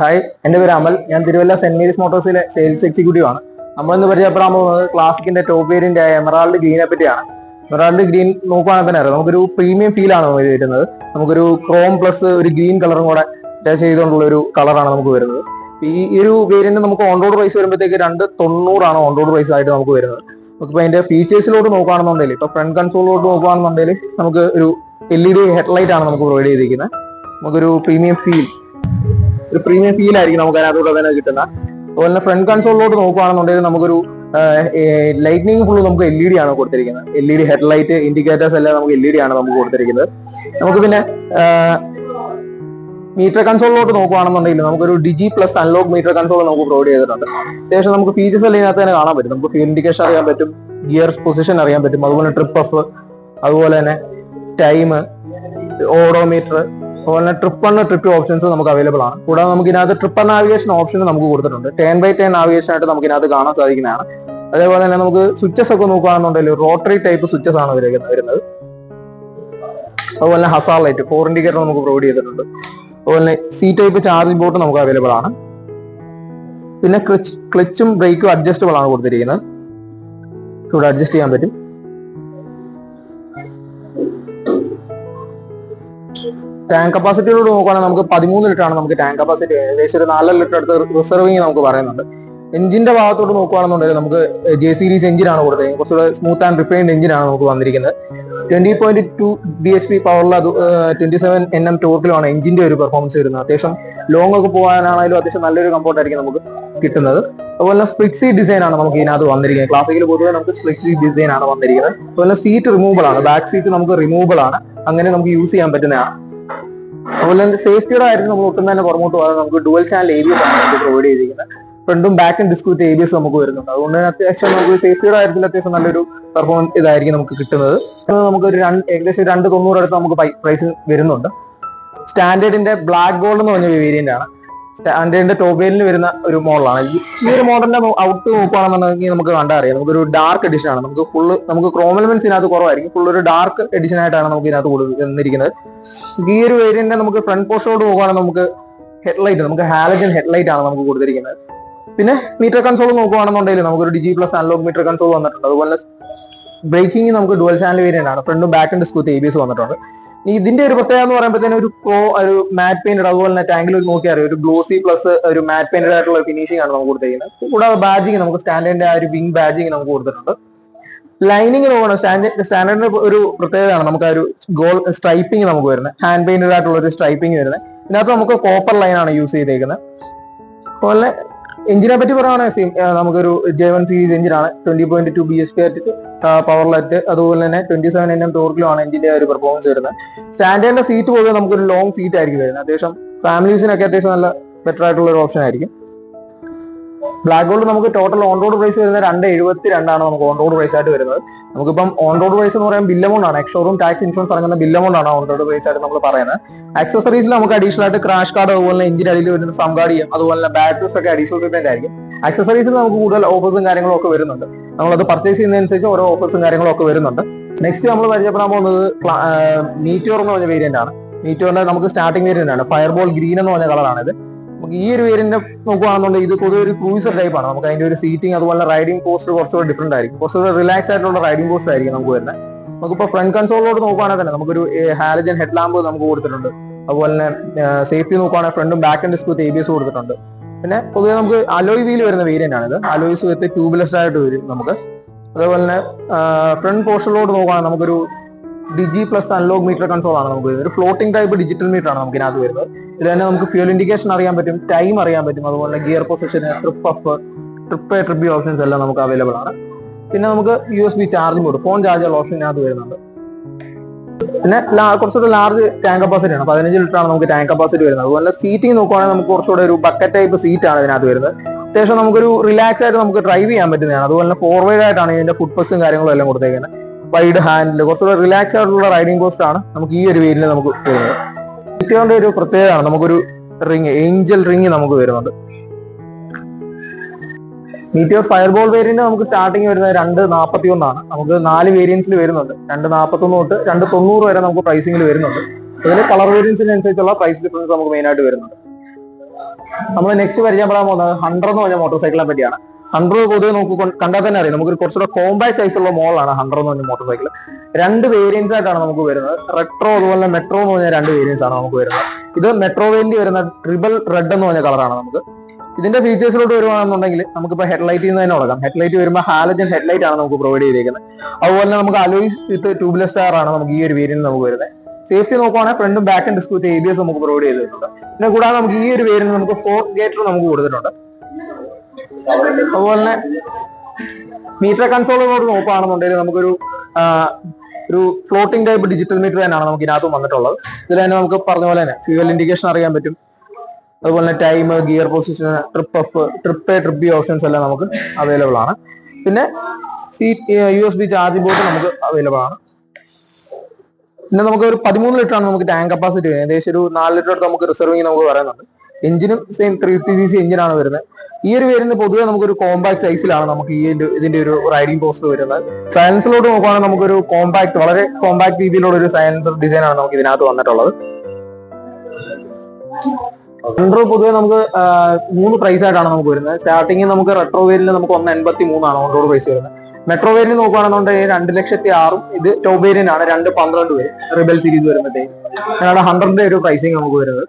Hi എന്റെ പേര് അമൽ. ഞാൻ തിരുവല്ല സെന്റ് മേരീസ് മോട്ടോഴ്സിലെ സെയിൽസ് എക്സിക്യൂട്ടീവ് ആണ്. നമ്മൾ ഇന്ന് പരിചയപ്പെടാൻ പോകുന്നത് ക്ലാസിക്കിന്റെ ടോപ്പ് വേരിയന്റ് ആയ എമറാൾഡ് ഗ്രീനെ പറ്റിയാണ്. എമറാൾഡ് ഗ്രീൻ നോക്കുകയാണെങ്കിൽ തന്നെ അറിയാം. നമുക്കൊരു പ്രീമിയം ഫീൽ ആണ് വരുന്നത്. നമുക്കൊരു ക്രോം പ്ലസ് ഒരു ഗ്രീൻ കളറും കൂടെ അറ്റാച്ച് ചെയ്തുകൊണ്ടുള്ള ഒരു കളറാണ് നമുക്ക് വരുന്നത്. ഈ ഈ ഒരു വേരിയന്റ് നമുക്ക് ഓൺ റോഡ് പ്രൈസ് വരുമ്പോഴത്തേക്ക് രണ്ട് തൊണ്ണൂറാണ് ഓൺ റോഡ് പ്രൈസ് ആയിട്ട് നമുക്ക് വരുന്നത്. നമുക്കിപ്പോൾ അതിന്റെ ഫീച്ചേഴ്സിലോട്ട് നോക്കുകയാണെന്നുണ്ടെങ്കിൽ ഇപ്പൊ ഫ്രണ്ട് കൺസോളിലോട്ട് നോക്കുകയാണെന്നുണ്ടെങ്കിൽ നമുക്ക് ഒരു എൽ ഇ ഡി ഹെഡ്ലൈറ്റ് ആണ് നമുക്ക് പ്രൊവൈഡ് ചെയ്തിരിക്കുന്നത്. നമുക്കൊരു പ്രീമിയം ഫീൽ ഒരു പ്രീമിയം ഫീൽ ആയിരിക്കും നമുക്ക് അതിനകത്തൂടെ തന്നെ കിട്ടുന്ന. അതുപോലെ തന്നെ ഫ്രണ്ട് കൺസോളിലോട്ട് നോക്കുകയാണെന്നുണ്ടെങ്കിൽ നമുക്കൊരു ലൈറ്റ്നിങ് ഫുള്ള് നമുക്ക് എൽ ഇ ഡി ആണ് കൊടുത്തിരിക്കുന്നത്. L E D headlight indicators എല്ലാം നമുക്ക് എൽ ഇ ഡി ആണ് നമുക്ക് കൊടുത്തിരിക്കുന്നത്. നമുക്ക് പിന്നെ മീറ്റർ കൺസോളിലോട്ട് നോക്കുകയാണെന്നുണ്ടെങ്കിൽ നമുക്കൊരു digi plus unlock meter console നമുക്ക് പ്രൊവൈഡ് ചെയ്തിട്ടുണ്ട്. അത്യാവശ്യം നമുക്ക് ഫീച്ചേഴ്സ് എല്ലാം ഇതിനകത്ത് തന്നെ കാണാൻ പറ്റും. നമുക്ക് ഇൻഡിക്കേഷൻ അറിയാൻ പറ്റും ഗിയർ പൊസിഷൻ അറിയാൻ പറ്റും. അതുപോലെ ട്രിപ്പ് ഓഫ് അതുപോലെ തന്നെ ടൈം ഓഡോമീറ്റർ അതുപോലെ ട്രിപ്പ് വൺ ട്രിപ്പ് ഓപ്ഷൻസ് നമുക്ക് അവൈലബിൾ ആണ്. കൂടാതെ നമുക്ക് ഇതിനകത്ത് ട്രിപ്പ് നാവിഗേഷൻ ഓപ്ഷൻ നമുക്ക് കൊടുത്തിട്ടുണ്ട്. ടേൺ ബൈ ടേൺ നാവിഗേഷൻ ആയിട്ട് നമുക്ക് ഇതിനകത്ത് കാണാൻ സാധിക്കുന്നതാണ്. അതേപോലെ തന്നെ നമുക്ക് സ്വിച്ചസ് ഒക്കെ നോക്കുകയാണെന്നുണ്ടെങ്കിൽ റോട്ടറി ടൈപ്പ് സ്വിച്ചസ് ആണ് വരുന്നത്. അതുപോലെ ഹസാർ ലൈറ്റ് ഫോർ ഇൻഡിക്കേറ്റർ നമുക്ക് പ്രൊവൈഡ് ചെയ്തിട്ടുണ്ട്. അതുപോലെ സി ടൈപ്പ് ചാർജിംഗ് ബോർഡ് നമുക്ക് അവൈലബിൾ ആണ്. പിന്നെ ക്ലച്ച് ക്ലച്ചും ബ്രേക്കും അഡ്ജസ്റ്റബിൾ ആണ് കൊടുത്തിരിക്കുന്നത്. ഇവിടെ അഡ്ജസ്റ്റ് ചെയ്യാൻ പറ്റും. ടാങ്ക് കപ്പാസിറ്റിയോട് നോക്കുകയാണെങ്കിൽ നമുക്ക് പതിമൂന്ന് ലിറ്റർ ആണ് നമുക്ക് ടാങ്ക് കപ്പാസിറ്റി ഏകദേശം ഒരു നാലര ലിറ്റർ അടുത്ത് റിസർവിങ് നമുക്ക് പറയുന്നുണ്ട്. എഞ്ചിന്റെ ഭാഗത്തോട്ട് നോക്കുകയാണെന്നുണ്ടെങ്കിൽ നമുക്ക് ജെ സീരീസ് എഞ്ചിനാണ് കൊടുത്തത്. കുറച്ചുകൂടെ സ്മൂത്ത് ആൻഡ് റിഫൈൻഡ് എഞ്ചിനാണ് നമുക്ക് വന്നിരിക്കുന്നത്. Twenty point two B H P പവറിൽ അത് ട്വന്റി സെവൻ എൻ എം ടോർക്കിലാണ് എഞ്ചിന്റെ ഒരു പെർഫോമൻസ് വരുന്നത്. അത്യാവശ്യം ലോങ് ഒക്കെ പോകാനാണെങ്കിലും അത്യാവശ്യം നല്ലൊരു കംഫോർട്ട് ആയിരിക്കും നമുക്ക് കിട്ടുന്നത്. അതുപോലെ സ്പ്ലിറ്റ് സീറ്റ് ഡിസൈൻ ആണ് നമുക്ക് ഇതിനകത്ത് വന്നിരിക്കുന്നത്. ക്ലാസിക്കൽ പൊതുവെ നമുക്ക് സ്പ്ലിറ്റ് സീറ്റ് ഡിസൈൻ ആണ് വന്നിരിക്കുന്നത്. അതുപോലെ സീറ്റ് റിമൂവബിൾ ആണ്. ബാക്ക് സീറ്റ് നമുക്ക് റിമൂവബിൾ ആണ്. അങ്ങനെ നമുക്ക് യൂസ് ചെയ്യാൻ പറ്റുന്നതാണ് അതുപോലെ തന്നെ സേഫ്റ്റിയുടെ കാര്യത്തിൽ നമ്മൾ ഒട്ടും തന്നെ പുറമോട്ട് പോകാതെ നമുക്ക് ഡുവൽ ചാനൽ എസ് ആണ് നമുക്ക് പ്രൊവൈഡ് ചെയ്തിരിക്കുന്നത്. ഫ്രണ്ടും ബാക്കും ഡിസ്ക്യൂട്ട് എ ബി നമുക്ക് വരുന്നുണ്ട്. അതുകൊണ്ട് തന്നെ അത്യാവശ്യം നമുക്ക് സേഫ്റ്റിയുടെ കാര്യത്തിൽ അത്യാവശ്യം നല്ലൊരു പെർഫോമൻസ് ഇതായിരിക്കും നമുക്ക് കിട്ടുന്നത്. നമുക്ക് ഒരു രണ്ട് ഏകദേശം രണ്ട് തൊണ്ണൂറ് അടുത്ത് നമുക്ക് പ്രൈസ് വരുന്നുണ്ട്. സ്റ്റാൻഡേർഡിന്റെ ബ്ലാക്ക് ഗോൾഡ് എന്ന് പറഞ്ഞ വേരിയന്റ് ആണ്. സ്റ്റാൻഡേർഡിന്റെ ടോപ്പ് വരുന്ന ഒരു മോഡലാണ് ഈ ഒരു മോഡലിന്റെ ഔട്ട് നോക്കുകയാണെന്നുണ്ടെങ്കിൽ നമുക്ക് കണ്ടറിയാം നമുക്കൊരു ഡാർക്ക് എഡിഷൻ ആണ്. നമുക്ക് ഫുള്ള് നമുക്ക് ക്രോമൽമെന്റ്സ് ഇതിനകത്ത് കുറവായിരിക്കും. ഫുൾ ഒരു ഡാർക്ക് എഡിഷൻ ആയിട്ടാണ് നമുക്ക് ഇതിനകത്ത് കൊടുത്തിരിക്കുന്നത് ഈ ഒരു വേരിയന്റിന്റെ നമുക്ക് ഫ്രണ്ട് പോസ്റ്റോട് നോക്കുകയാണെങ്കിൽ നമുക്ക് ഹെഡ്ലൈറ്റ് നമുക്ക് ഹാലജൻ ഹെഡ്ലൈറ്റ് ആണ് നമുക്ക് കൊടുത്തിരിക്കുന്നത്. പിന്നെ മീറ്റർ കൺസോൾ നോക്കുകയാണെന്നുണ്ടെങ്കിൽ നമുക്കൊരു digi plus unlock meter console വന്നിട്ടുണ്ട്. അതുപോലെ ബ്രേക്കിംഗ് നമുക്ക് ഡുവൽ ചാനൽ വേരിയന്റ് ആണ്. ഫ്രണ്ടും ബാക്കും സ്കൂത്ത് എ ബി എസ് വന്നിട്ടുണ്ട്. ഇതിന്റെ ഒരു പ്രത്യേകത എന്ന് പറയുമ്പോഴത്തേനും ഒരു പ്രോ ഒരു മാറ്റ് പെയിന്റഡ് അതുപോലെ തന്നെ ടാങ്കിൽ ഒരു നോക്കിയാൽ അറിയാം. ഒരു ഗ്ലോസി പ്ലസ് ഒരു മാറ്റ് പെയിന്റഡ് ആയിട്ടുള്ള ഫിനിഷിംഗ് ആണ് നമുക്ക് കൊടുത്തിരിക്കുന്നത് കൂടാതെ ബാജിങ് നമുക്ക് സ്റ്റാൻഡേർഡിന്റെ ആ ഒരു വിങ് ബാജിങ് നമുക്ക് കൊടുത്തിട്ടുണ്ട്. ലൈനിങ് നോക്കണം സ്റ്റാൻഡേർഡ് സ്റ്റാൻഡേർഡിന്റെ ഒരു പ്രത്യേകതയാണ് നമുക്ക് ആ ഒരു ഗോൾ സ്ട്രൈപ്പിംഗ് നമുക്ക് വരുന്നത്. ഹാൻഡ് പെയിന്റഡ് ആയിട്ടുള്ള ഒരു സ്ട്രൈപ്പിംഗ് വരുന്നത്. ഇതിനകത്ത് നമുക്ക് കോപ്പർ ലൈനാണ് യൂസ് ചെയ്തേക്കുന്നത്. അതുപോലെ എഞ്ചിനെ പറ്റി പറയുകയാണെങ്കിൽ സെയിം നമുക്കൊരു ജെ വൺ സീരീസ് എഞ്ചിനാണ് twenty point two B S P ആയിട്ട് പവർ ലൈറ്റ് അതുപോലെ തന്നെ ട്വന്റി സെവൻ എൻ എം ടോർക്കിലുമാണ് എഞ്ചിന്റെ ഒരു പെർഫോമൻസ് വരുന്നത്. സ്റ്റാൻഡേർഡിന്റെ സീറ്റ് പോലെ നമുക്കൊരു ലോങ് സീറ്റ് ആയിരിക്കും വരുന്നത്. അത്യാവശ്യം ഫാമിലീസിനൊക്കെ അത്യാവശ്യം നല്ല ബെറ്റർ ആയിട്ടുള്ള ഒരു ഓപ്ഷൻ ആയിരിക്കും. ബ്ലാക്ക് ഗോൾഡ് നമുക്ക് ടോട്ടൽ ഓൺ റോഡ് പ്രൈസ് വരുന്നത് രണ്ട് എഴുപത്തി രണ്ടാണ് നമുക്ക് ഓൺ റോഡ് പ്രൈസ് ആയിട്ട് വരുന്നത്. നമുക്കിപ്പം ഓൺ റോഡ് പ്രൈസ് എന്ന് പറയുമ്പോൾ ബില്ലമൗണ്ട് ആണ്. എക്സോറും ടാക്സ് ഇൻഷുറൻസ് അടങ്ങുന്ന ബില്ലമൗണ്ട് ആണ് ഓൺ റോഡ് പ്രൈസ് ആയിട്ട് നമ്മൾ പറയുന്നത്. ആക്സസറീസിൽ നമുക്ക് അഡീഷണൽ ആയിട്ട് ക്രാഷ് കാർഡ് അതുപോലെ എഞ്ചിൻ അടിയിൽ വരുന്ന സംഗാടിയും അതുപോലെ ബാറ്ററീസ് ഒക്കെ അഡീഷണൽ പേയ്മെന്റ് ആയിരിക്കും ആക്സസറീസിൽ നമുക്ക് കൂടുതൽ ഓഫേഴ്സും കാര്യങ്ങളും ഒക്കെ വരുന്നുണ്ട്. നമ്മളത് പർച്ചേസ് ചെയ്യുന്നതനുസരിച്ച് ഓരോ ഓഫേഴ്സും കാര്യങ്ങളും ഒക്കെ വരുന്നുണ്ട്. നെക്സ്റ്റ് നമ്മൾ പരിചയപ്പെടാൻ പോകുന്നത് മീറ്റോർ എന്ന് പറഞ്ഞ വേരിയന്റ് ആണ്. മീറ്റോറിന്റെ നമുക്ക് സ്റ്റാർട്ടിംഗ് വേരിയന്റ് ആണ്. ഫയർബോൾ ഗ്രീൻ എന്ന് പറഞ്ഞ കളറാണ് ഇത് നമുക്ക് ഈ ഒരു വേരിയന്റ് നോക്കുകയാണെന്നുണ്ടെങ്കിൽ ഇത് പൊതുവെ ഒരു ക്രൂസർ ടൈപ്പ് ആണ്. നമുക്ക് അതിന്റെ ഒരു സീറ്റിംഗ് അതുപോലെ റൈഡിംഗ് പോസ്റ്റർ കുറച്ചുകൂടെ ഡിഫറെന്റ് ആയിരിക്കും. കുറച്ചുകൂടെ റിലാക്സ് ആയിട്ടുള്ള റൈഡിംഗ് പോസ്റ്റർ ആയിരിക്കും നമുക്ക് വരുന്നത്. നമുക്കിപ്പോൾ ഫ്രണ്ട് കൺസോളിലോട്ട് നോക്കുകയാണെങ്കിൽ തന്നെ നമുക്കൊരു ഹാലജൻ ഹെഡ് ലാമ്പ് നമുക്ക് കൊടുത്തിട്ടുണ്ട്. അതുപോലെ തന്നെ സേഫ്റ്റി നോക്കുകയാണെങ്കിൽ ഫ്രണ്ടും back and disc A B S കൊടുത്തിട്ടുണ്ട്. പിന്നെ പൊതുവെ നമുക്ക് അലോയ് വീൽ വരുന്ന വേരിയന്റ് ആണ് ഇത് അലോയ്സ് വിത്ത് ട്യൂബ്ലെസ് ആയിട്ട് വരും നമുക്ക്. അതേപോലെ തന്നെ ഫ്രണ്ട് പോർഷനിലോട്ട് നോക്കുകയാണെങ്കിൽ നമുക്കൊരു digi plus unlock meter console ആണ് നമുക്ക് വരുന്നത് ഒരു ഫ്ലോട്ടിംഗ് ടൈപ്പ് ഡിജിറ്റൽ മീറ്റർ ആണ് നമുക്ക് ഇതിനകത്ത് വരുന്നത്. ഇതിൽ തന്നെ നമുക്ക് ഫ്യൂൽ ഇൻഡിക്കേഷൻ അറിയാൻ പറ്റും ടൈം അറിയാൻ പറ്റും അതുപോലെ gear position trip up trip trip options എല്ലാം നമുക്ക് അവൈലബിൾ ആണ്. പിന്നെ നമുക്ക് U S B charging board phone charger option ഇതിനകത്ത് വരുന്നുണ്ട്. പിന്നെ കുറച്ചുകൂടെ ലാർജ് ടാങ്ക് കപ്പാസിറ്റി ആണ്. പതിനഞ്ച് ലിറ്റർ ആണ് നമുക്ക് ടാങ്ക് കപ്പാസിറ്റി വരുന്നത്. അതുപോലെ സീറ്റിംഗ് നോക്കുവാണെങ്കിൽ നമുക്ക് കുറച്ചുകൂടെ ഒരു ബക്കറ്റ് ടൈപ്പ് സീറ്റ് ആണ് ഇതിനകത്ത് വരുന്നത്. അത്യാവശ്യം നമുക്കൊരു റിലാക്സ് ആയിട്ട് നമുക്ക് ഡ്രൈവ് ചെയ്യാൻ പറ്റുന്നതാണ്. അതുപോലെ ഫോർവേഡ് ആയിട്ടാണ് ഇതിന്റെ ഫുഡ് പസും കാര്യങ്ങളും എല്ലാം കൊടുത്തേക്കുന്നത്. വൈഡ് ഹാൻഡിൽ കുറച്ചുകൂടെ റിലാക്സ് ആയിട്ടുള്ള റൈഡിംഗ് ആണ് നമുക്ക് ഈ ഒരു വെയിലിന് നമുക്ക് വരുന്നത്. ഇറ്റോന്റെ ഒരു പ്രത്യേകതയാണ് നമുക്കൊരു റിങ് ഏഞ്ചൽ റിങ് നമുക്ക് വരുന്നുണ്ട് മീറ്റിയോർ ഫയർബോൾ വേരിയന്റ് നമുക്ക് സ്റ്റാർട്ടിങ് വരുന്നത് രണ്ട് നാൽപ്പത്തി ഒന്നാണ് നമുക്ക് നാല് വേരിയൻസിൽ വരുന്നുണ്ട്. രണ്ട് നാൽപ്പത്തൊന്ന് തൊട്ട് രണ്ട് തൊണ്ണൂറ് വരെ നമുക്ക് പ്രൈസിംഗിൽ വരുന്നുണ്ട്. അതിൽ കളർ വേരിയൻസിനനുസരിച്ചുള്ള പ്രൈസ് ഡിഫറൻസ് നമുക്ക് മെയിൻ ആയിട്ട് വരുന്നുണ്ട്. നമ്മൾ നെക്സ്റ്റ് പരിചയപ്പെടാൻ പോകുന്നത് ഹൺഡ്രഡ് എന്ന് പറഞ്ഞ മോട്ടോർ സൈക്കിളിനെ പറ്റിയാണ്. ഹൺഡ്രഡ് പൊതുവെ നമുക്ക് കൊ- കണ്ടാൽ തന്നെ അറിയാം. നമുക്ക് കുറച്ചുകൂടെ കോമ്പാക്ട് സൈസ് ഉള്ള മോളാണ് ഹൺഡ്രഡ് എന്ന് പറഞ്ഞ മോട്ടോർ സൈക്കിൾ രണ്ട് വേരിയൻസ് ആയിട്ടാണ് നമുക്ക് വരുന്നത്. റെട്രോ അതുപോലെ മെട്രോ എന്ന് പറഞ്ഞ രണ്ട് വേരിയൻസ് ആണ് നമുക്ക് വരുന്നത്. ഇത് മെട്രോ വേണ്ടി വരുന്ന ട്രിബൽ റെഡ് എന്ന് പറഞ്ഞ കളറാണ് നമുക്ക്. ഇതിന്റെ ഫീച്ചേഴ്സിലോട്ട് വരുവാണെന്നുണ്ടെങ്കിൽ നമുക്കിപ്പോൾ ഹെഡ്ലൈറ്റിൽ നിന്ന് തന്നെ തുടങ്ങാം. ഹെഡ്ലൈറ്റ് വരുമ്പോൾ ഹാലജൻ ഹെഡ്ലൈറ്റ് ആണ് നമുക്ക് പ്രൊവൈഡ് ചെയ്തേക്കുന്നത്. അതുപോലെ നമുക്ക് അലോയ് വിത്ത് ട്യൂബ്ലെസ് ടയർ ആണ് നമുക്ക് ഈ ഒരു വേരിയന്റ് നമുക്ക് വരുന്നത്. സേഫ്റ്റി നോക്കുവാണെങ്കിൽ ഫ്രണ്ടും ബാക്കും ഡിസ്ക് വിത്ത് നമുക്ക് പ്രൊവൈഡ് ചെയ്തിട്ടുണ്ട്. പിന്നെ കൂടാതെ നമുക്ക് ഈ ഒരു വേരിയന്റ് നമുക്ക് ഫോർ ഗേറ്റർ നമുക്ക് കൊടുത്തിട്ടുണ്ട്. അതുപോലെ തന്നെ മീറ്റർ കൺസോളിനോട് നോക്കുകയാണെന്നുണ്ടെങ്കിൽ നമുക്കൊരു ഒരു ഫ്ലോട്ടിംഗ് ടൈപ്പ് ഡിജിറ്റൽ മീറ്റർ തന്നെയാണ് നമുക്ക് ഇതിനകത്ത് വന്നിട്ടുള്ളത്. ഇതിൽ തന്നെ നമുക്ക് പറഞ്ഞ പോലെ തന്നെ ഫ്യൂവൽ ഇൻഡിക്കേഷൻ അറിയാൻ പറ്റും. അതുപോലെ തന്നെ time gear position trip F trip A trip B options എല്ലാം നമുക്ക് അവൈലബിൾ ആണ്. പിന്നെ C U S B charging board നമുക്ക് അവൈലബിൾ ആണ്. പിന്നെ നമുക്ക് ഒരു പതിമൂന്ന് ലിറ്റർ ആണ് നമുക്ക് ടാങ്ക് കപ്പാസിറ്റി ഏകദേശം ഒരു നാല് ലിറ്റർ നമുക്ക് റിസർവിങ് നമുക്ക് പറയുന്നുണ്ട് എഞ്ചിനും same three fifty C C എഞ്ചിനാണ് വരുന്നത്. ഈ ഒരു വരുന്ന പൊതുവെ നമുക്കൊരു കോമ്പാക്ട് സൈസിലാണ് നമുക്ക് ഈ ഇതിന്റെ ഒരു റൈഡിംഗ് പോസ്റ്റ് വരുന്നത്. സയൻസിലോട്ട് നോക്കുവാണെങ്കിൽ നമുക്കൊരു കോമ്പാക്ട് വളരെ കോമ്പാക്ട് രീതിയിലുള്ള ഒരു സയൻസർ ഡിസൈൻ ആണ് നമുക്ക് ഇതിനകത്ത് വന്നിട്ടുള്ളത്. റെട്രോ പൊതുവെ നമുക്ക് മൂന്ന് പ്രൈസ് ആയിട്ടാണ് നമുക്ക് വരുന്നത്. സ്റ്റാർട്ടിങ് നമുക്ക് റെട്രോ വേരിൽ നമുക്ക് ഒന്ന് എൺപത്തി മൂന്നാണ് ഓൺ പ്രൈസ് വരുന്നത്. മെട്രോ വേരിന് നോക്കുകയാണെന്നുണ്ടെങ്കിൽ രണ്ട് ലക്ഷത്തി ആറും ഇത് ടോപ്പ് ആണ് രണ്ട് പന്ത്രണ്ട് പേര് റിബൽ സീരീസ് വരുമ്പോഴത്തേക്ക്. ഞങ്ങളുടെ ഹൺഡ്രഡിന്റെ ഒരു പ്രൈസിങ് നമുക്ക് വരുന്നത്.